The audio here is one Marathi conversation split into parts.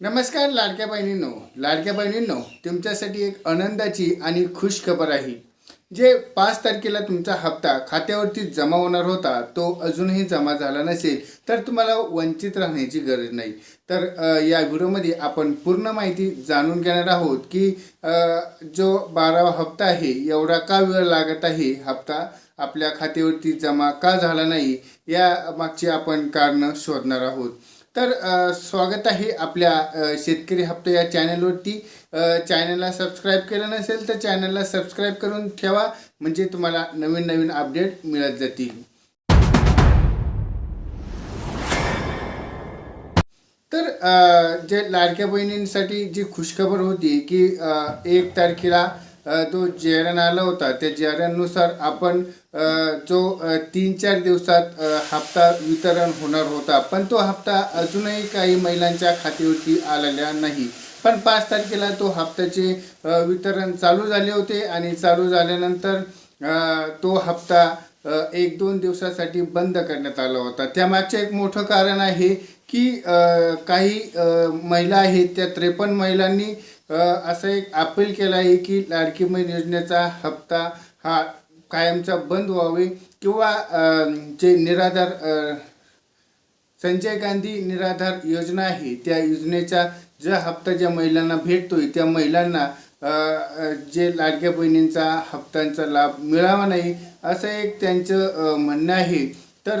नमस्कार लाडक्या बहिणींनो. लाडक्या बहिणींनो तुमच्यासाठी एक आनंदाची आणि खुश खबर आहे. जे पाच तारखेला तुमचा हप्ता खात्यावरती जमा होणार होता तो अजूनही जमा झाला नसेल तर तुम्हाला वंचित राहण्याची गरज नाही. तर या व्हिडिओमध्ये आपण पूर्ण माहिती जाणून घेणार आहोत की जो बारावा हप्ता आहे एवढा का वेळ लागत आहे हप्ता आपल्या खात्यावरती जमा का झाला नाही या मागची आपण कारणं शोधणार आहोत. तर स्वागत आहे आपल्या शेतकरी हप्ता या चॅनलवरती. चॅनलला सबस्क्राईब केलं नसेल तर चॅनलला सबस्क्राईब करून ठेवा म्हणजे तुम्हाला नवीन नवीन अपडेट मिळत जातील. तर जे लाडक्या बहिणींसाठी जी खुशखबर होती की एक तारखेला तो जेरण आला होता. त्या जेरणानुसार आपण जो तीन चार दिवसात हप्ता वितरण होणार होता. पण तो हप्ता अजूनही काही महिलांच्या खात्यावरती आलेला नाही. पण पाच तारखेला तो हप्त्याचे वितरण चालू झाले होते आणि चालू झाल्यानंतर तो हप्ता एक दोन दिवसासाठी बंद करण्यात आला होता. त्यामागचे एक मोठं कारण आहे की काही महिला आहेत त्या त्रेपन्न महिलांनी असं एक अपील केलं आहे की लाडकी बहीण योजनेचा हप्ता हा कायमचा बंद व्हावे किंवा जे निराधार संजय गांधी निराधार योजना आहे त्या योजनेचा ज्या हप्ता ज्या महिलांना भेटतोय त्या महिलांना जे लाडक्या बहिणींचा हप्त्यांचा लाभ मिळावा नाही असं एक त्यांचं म्हणणं आहे. तर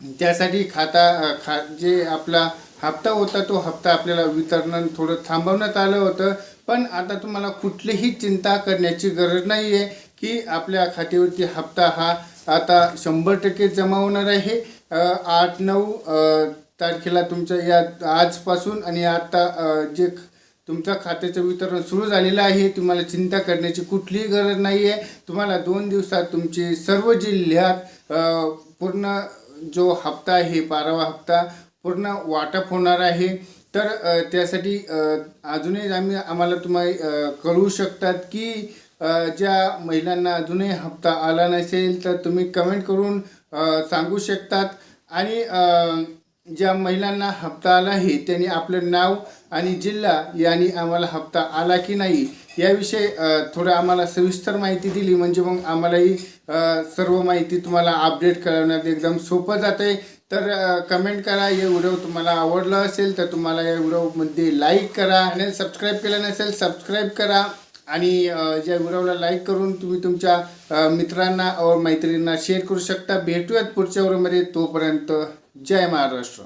त्यासाठी खाता खा जे आपला हप्ता होता तो हप्ता आपल्याला वितरण थोडं थांबवण्यात आलं होतं. पण आता तुम्हाला कुठलीही चिंता करण्याची गरज नाही आहे की आपल्या खात्यावरती हप्ता हा आता शंभर टक्के जमा होणार आहे. आठ नऊ तारखेला तुमच्या या आजपासून आणि आता जे तुमच्या खात्याचं वितरण सुरू झालेलं आहे तुम्हाला चिंता करण्याची कुठलीही गरज नाही आहे तुम्हाला दोन दिवसात तुमचे सर्व जिल्ह्यात पूर्ण जो हप्ता आहे बारावा हप्ता पूर्ण वाटप होणार आहे. तर त्यासाठी अजूनही आम्ही आम्हाला तुम्हाला कळवू शकतात की ज्या महिलांना अजूनही हप्ता आला नसेल तर तुम्ही कमेंट करून सांगू शकतात. आणि ज्या महिलांना हप्ता आला आहे त्यांनी आपलं नाव आणि जिल्हा यांनी आम्हाला हप्ता आला की नाही याविषयी थोडं आम्हाला सविस्तर माहिती दिली. म्हणजे मग आम्हालाही सर्व माहिती तुम्हाला अपडेट करण्यात एकदम सोपं जाते तर कमेंट करा. हे व्हिडिओ तुम्हाला आवडलं असेल तर तुम्हाला या व्हिडिओमध्ये लाईक करा. आणि सबस्क्राईब केलं नसेल सबस्क्राईब करा. आणि या ज्या व्हिडिओला लाईक करून तुम्ही तुमच्या मित्रांना और मैत्रिणींना शेअर करू शकता. भेटूयात पुढच्या व्हिडिओमध्ये. तोपर्यंत जय महाराष्ट्र